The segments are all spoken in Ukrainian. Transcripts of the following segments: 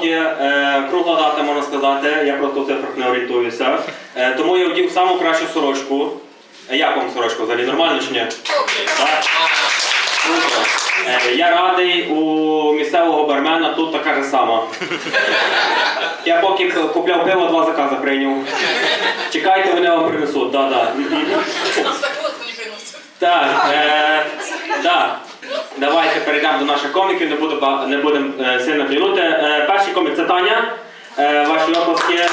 роки, е, кругла дата, можна сказати, я просто в цифрах не орієнтуюся. Е, тому я вдів саму кращу сорочку. Е, Як вам сорочка взагалі? Нормально чи ні? Так? Е, я радий у місцевого бармена тут така ж сама. Я поки купляв пиво, два закази прийняв. Чекайте, вони вам принесуть. Да, да. Так, е, да. Давайте перейдемо до наших коміків, не, буду, не будемо е, сильно тягнути. Е, перший комік це Таня. Е, ваші оплески. Е,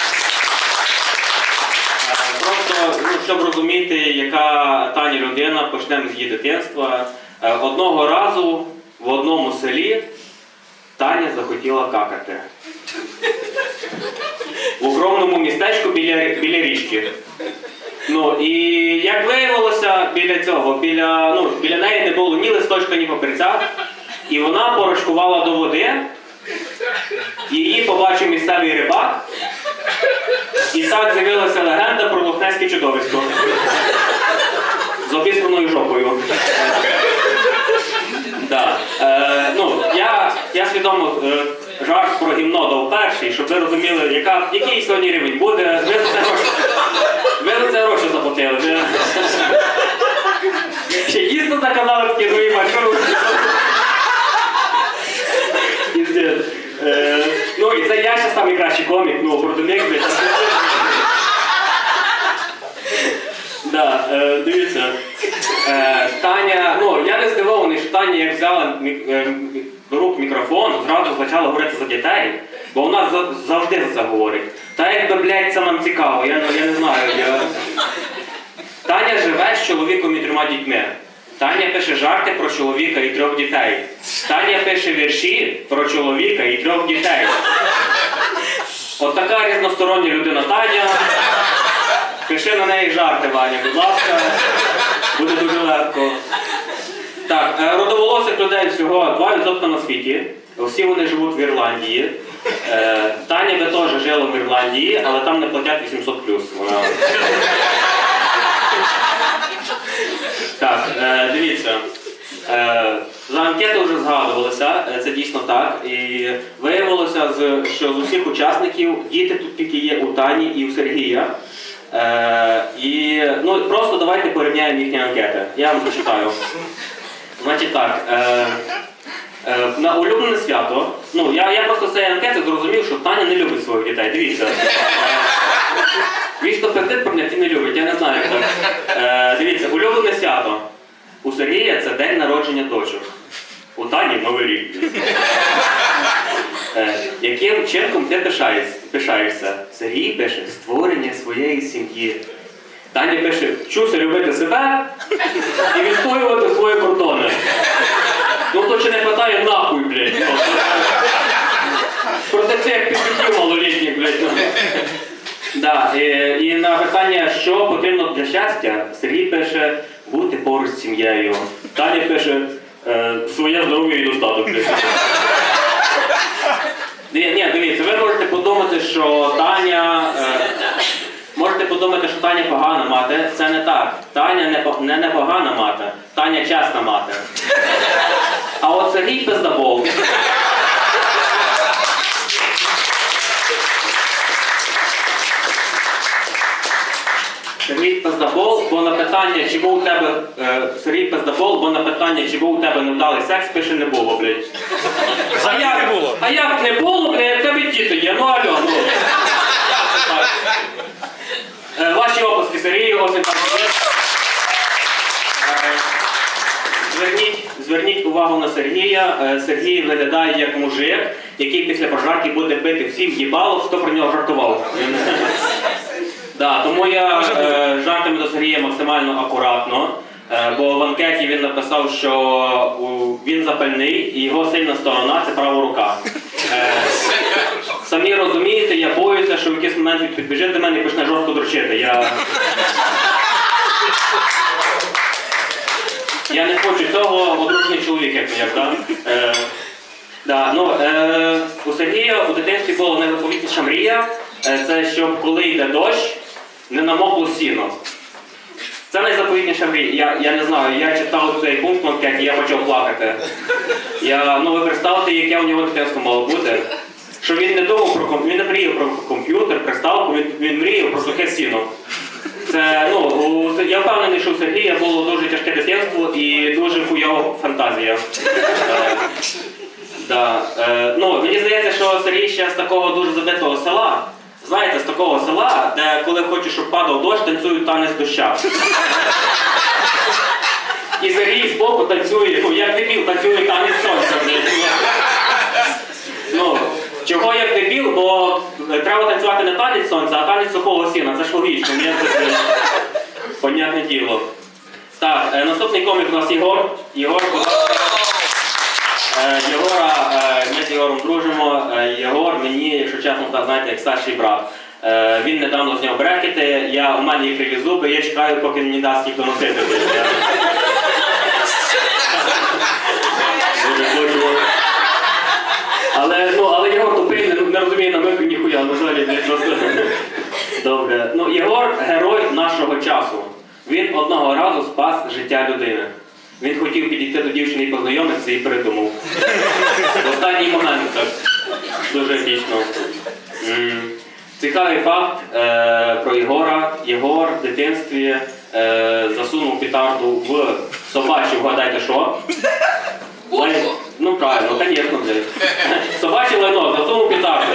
просто, ну, щоб розуміти, яка Таня людина, почнемо з її дитинства. Е, одного разу в одному селі Таня захотіла какати. В огромному містечку біля, біля річки. Ну і як виявилося, біля цього, біля, ну, біля неї не було ні листочка, ні папірця. І вона порожкувала до води. Її побачив місцевий рибак. І так з'явилася легенда про лохнеське чудовисько. З обіспаною жопою. Да. Е, ну, я, я свідомо е, жарт про гімно дав перший, щоб ви розуміли, яка, який сьогодні рівень буде. Ви за це ви це гроші заплатили. Ще їсти заказали такі нові маршрути. Е, ну і це я ще найкращий комік, ну, блядь. Да, е, дивіться. Е, Таня, ну я не здивований, що Таня як взяла е, рук мікрофон, зразу почала говорити за дітей, бо вона за- завжди за це говорить. Та якби, блядь, це нам цікаво, я, я не знаю. Я... Таня живе з чоловіком і трьома дітьми. Таня пише жарти про чоловіка і трьох дітей. Таня пише вірші про чоловіка і трьох дітей. От така різностороння людина Таня. Пиши на неї жарти, Ваня, будь ласка. Буде дуже легко. Так, е, родоволосих людей всього 2% на світі. Всі вони живуть в Ірландії. Е, Таня би теж жила в Ірландії, але там не платять 800 Вона... Так, е, дивіться. За анкету вже згадувалося, е, це дійсно так. І виявилося, що з усіх учасників діти тут тільки є у Тані і у Сергія. І ну, просто давайте порівняємо їхні анкети. Я вам зачитаю. Значить так. Е, е, на улюблене свято. Ну, я, я просто з цієї анкети зрозумів, що Таня не любить своїх дітей. Дивіться. Він пиздить про них і не любить, я не знаю як так. Е, дивіться, улюблене свято. У Сергія це день народження дочок. У Тані Новий рік. Е, яким вчинком ти пишаєш- пишаєшся? Сергій пише створення своєї сім'ї. Таня пише вчуся любити себе і відстоювати свої кордони. Ну то чи не хватає нахуй, блядь. Проти цих підлітків малолітніх, блядь. ну. Да, і, і на питання, що потрібно для щастя, Сергій пише бути поруч з сім'єю. Таня пише е, своє здоров'я і достаток. пише. Ні, ні, дивіться, ви можете подумати, що Таня. Е, можете подумати, що Таня погана мати. Це не так. Таня не, по- не непогана мати, Таня чесна мати. А от Сергій пиздабол. Сергій Пиздабол, бо на питання, чи був у тебе е, Сергій Пиздабол, бо на питання, чи був у тебе невдалий секс, пише не було, блядь. А як не було. А як не було, блядь, тебе діти є, ну алло, ну. Е, Ваші опуски Сергію, є. Е, Зверніть, зверніть увагу на Сергія. Е, Сергій виглядає як мужик, який після пожарки буде бити всім їбало, хто про нього жартував. Да, тому я е, жартами до Сергія максимально акуратно. Е, бо в анкеті він написав, що у, він запальний і його сильна сторона це права рука. Е, самі розумієте, я боюся, що в якийсь момент він підбіжить до мене і почне жорстко дрочити. Я, я не хочу цього, одружений чоловік, як як, да? Е, да, ну, е, у Сергія у дитинстві була найзаповітніша мрія. Е, це щоб коли йде дощ, не намокло сіно. Це найзаповітніша мрія. Я, я не знаю, я читав цей пункт в анкеті, я почав плакати. Я, ну ви представте, яке у нього дитинство мало бути. Що він не думав про ком- він не мріяв про комп'ютер, приставку, він, він мріяв про сухе сіно. Це, ну, у- я впевнений, що у Сергія було дуже тяжке дитинство і дуже хуйова фантазія. Е, Да. Е, ну, мені здається, що Сергій ще з такого дуже забитого села. Знаєте, з такого села, де коли хочеш, щоб падав дощ, танцюють танець доща. І Сергій збоку танцює, як дебіл танцює танець сонця. Ну, чого як дебіл, бо треба танцювати не танець сонця, а танець сухого сіна. Це ж логічно, мені це е, понятне діло. Так, е, наступний комік у нас Єгор. Єгор. Е, Єгора, е, ми з Єгором дружимо. Е, Єгор мені, якщо чесно, так, знаєте, як старший брат. Е, Він недавно зняв брекети, я у мене є криві зуби, я чекаю, поки мені дасть їх доносити. Але, ну, але Єгор тупий, не, не розуміє намику ну не просто. Добре. Ну, Єгор герой нашого часу. Він одного разу спас життя людини. Він хотів підійти до дівчини і познайомитися і передумав. В останній момент так. Дуже епічно. Цікавий факт е, про Єгора. Єгор в дитинстві е, засунув петарду в собачу, вгадайте що? Лай- Ну правильно, звісно, блядь. Собаче лайно, засунув петарду.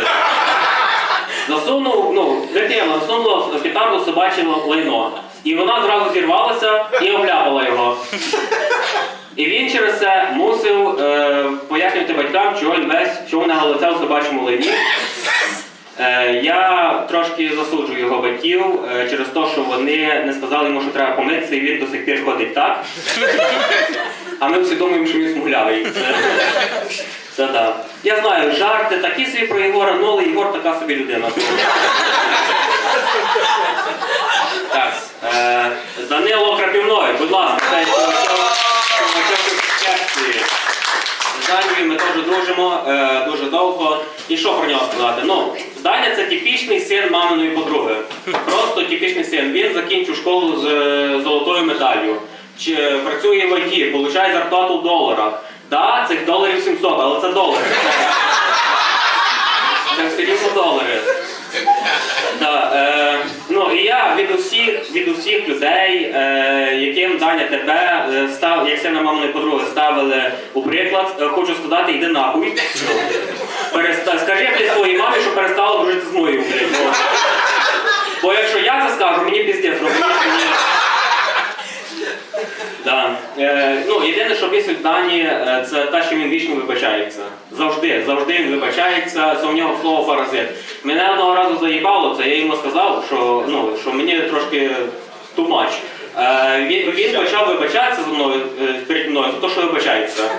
Засунув, ну, дитина засунула в петарду собаче лайно. І вона зразу зірвалася і обляпала його. І він через це мусив е, пояснювати батькам, чого він весь, чого не галиця у собачому лайні. Е, я трошки засуджую його батьків е, через те, що вони не сказали йому, що треба помитися, і він до сих пір ходить так. А ми всі думаємо, що він смуглявий. Це, це да. Я знаю, жарти такі собі про Єгора, ну але Єгор така собі людина. Так, е, Данило Крапівной, будь ласка, це секції. З Данією ми теж дружимо е, дуже довго. І що про нього сказати? Ну, Даня це типічний син маминої подруги. Просто типічний син. Він закінчив школу з е, золотою медаллю. Чи працює в ІТ, получає зарплату в доларах. Да, цих доларів 700, але це долари. Це все рівно долари. Да, е, ну і я від усіх, від усіх людей, е, яким Даня тебе е, став, як сина маминої подруги ставили у приклад, е, хочу сказати, йди нахуй. Переста... Скажи блядь, своїй мамі, що перестала дружити з моєю. Бо, бо якщо я це скажу, мені піздець розумієш, мені. Да. Е, ну, єдине, що бісить Дані, е, це те, що він вічно вибачається. Завжди, завжди він вибачається, це у нього слово паразит. Мене одного разу заїбало це, я йому сказав, що, ну, що мені трошки тумач. Е, він, він почав вибачатися за мною е, перед мною за те, що вибачається.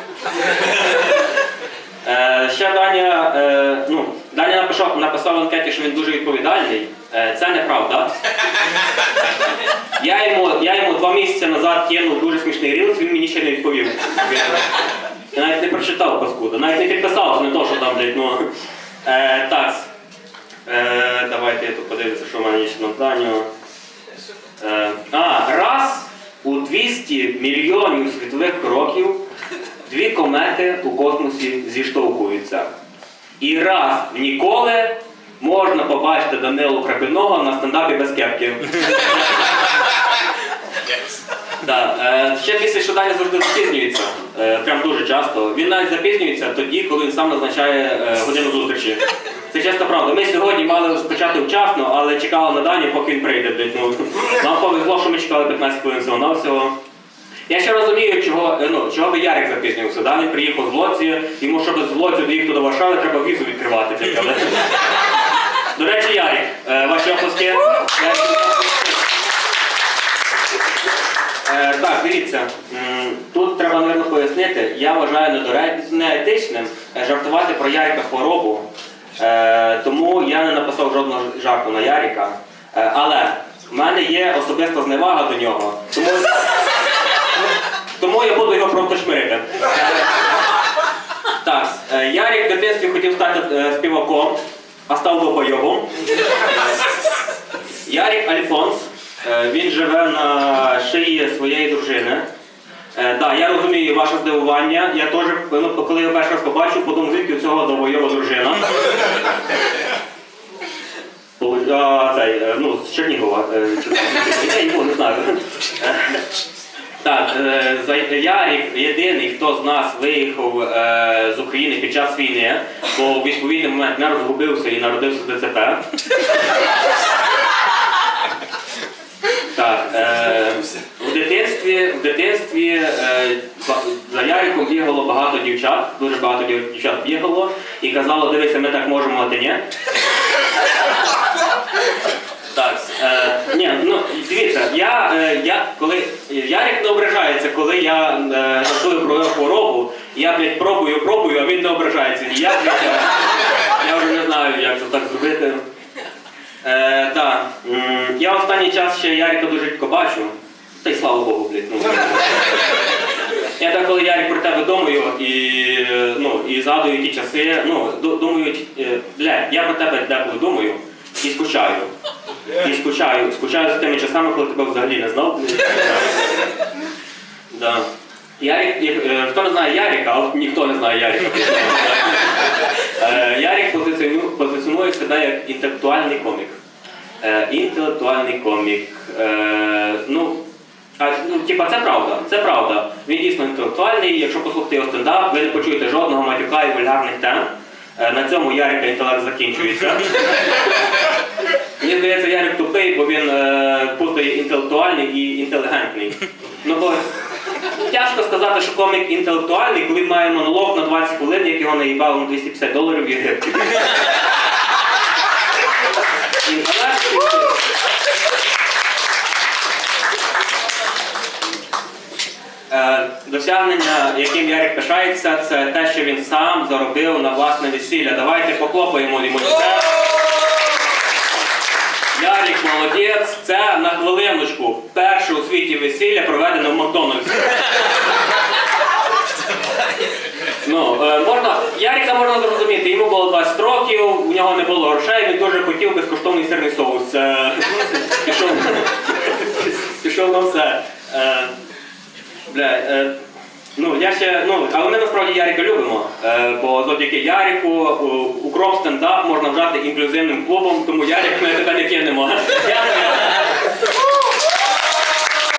Е, ще Даня, е, ну, написав, в анкеті, що він дуже відповідальний. Е, це неправда. Я йому, я йому два місяці назад кинув дуже смішний рілс, він мені ще не відповів. Я навіть не прочитав паскуда, навіть не підписався, не то, що там, блядь, ну. Е, так. Е, давайте я тут подивлюся, що в мене є ще на Даню. Е, а, раз у 200 мільйонів світлових років дві комети у космосі зіштовхуються. І раз в ніколи можна побачити Данилу Крапивного на стендапі без кепки. Да. Е, ще після, що Даня завжди запізнюється. Е, прям дуже часто. Він навіть запізнюється тоді, коли він сам назначає е, годину зустрічі. Це часто правда. Ми сьогодні мали почати вчасно, але чекали на Дані, поки він прийде. блядь. Ну, нам повезло, що ми чекали 15 хвилин всього навсього. Я ще розумію, чого, ну, чого би Ярик запізнився. Да? Він приїхав з Лоці, йому щоб з Лоці доїхати до Варшави, треба візу відкривати. блядь, але- До речі, Ярик, е, ваші оплески. Е, так, дивіться, тут треба, мабуть, пояснити. Я вважаю неетичним е, жартувати про Ярика хворобу. Тому я не написав жодного жарту на Ярика. Е, але в мене є особиста зневага до нього. Тому, тому я буду його просто шмирити. Так, е, Ярик в дитинстві хотів стати е, співаком, а став долбойовом. Ярик Альфонс. Е, Він живе на шиї своєї дружини. Е, да, я розумію ваше здивування. Я теж, ну, коли я перший раз побачив, подумав, звідки у цього довойова дружина. А, цей, ну, з Чернігова. Я його не знаю. Так, е, Ярік єдиний, хто з нас виїхав е, з України під час війни, бо в відповідний момент не розгубився і народився з ДЦП. Так, е, в дитинстві, в дитинстві за Яриком бігало багато дівчат, дуже багато дівчат бігало і казало, дивися, ми так можемо, а ти ні. Так, е, ні, ну дивіться, я, е, я коли Ярик не ображається, коли я е, про хворобу, я, блядь, пробую, пробую, а він не ображається ніяк. блядь, Я, я вже не знаю, як це так зробити. Е, так, м, я останній час ще Ярика дуже рідко бачу. Та й слава Богу, блядь. Ну. Я так, коли Ярик про тебе думаю і, е, ну, і згадую ті часи, ну, ду- думаю, е, бля, я про тебе деколи думаю і скучаю. І скучаю, скучаю за тими часами, коли тебе взагалі не знав. Да. Ярик, е, хто не знає Ярика, а ніхто не знає Ярика. Е, Ярик позиціонує, себе як інтелектуальний комік. Е, інтелектуальний комік. Ну, а, ну, типа, це правда, це правда. Він дійсно інтелектуальний. Якщо послухати його стендап, ви не почуєте жодного матюка і вульгарних тем. На цьому Ярика інтелект закінчується. Мені здається, Ярик тупий, бо він е, путає інтелектуальний і інтелігентний. Ну, бо тяжко сказати, що комік інтелектуальний, коли має монолог на 20 хвилин, як його наїбали на 250 доларів в Єгипті. Е, Досягнення, яким Ярик пишається, це те, що він сам заробив на власне весілля. Давайте поклопаємо йому. це. Ярик молодець, це на хвилиночку. Перше у світі весілля проведено в Макдональдсі. Ну, е, можна, Ярика можна зрозуміти, йому було 20 років, у нього не було грошей, він дуже хотів безкоштовний сирний соус. Е, пішов, пішов на все. Е, бля, ну, я ще, ну, але ми насправді Ярика любимо, е, бо завдяки Ярику у- укроп стендап можна вжати інклюзивним клубом, тому Ярик ми тебе не кинемо.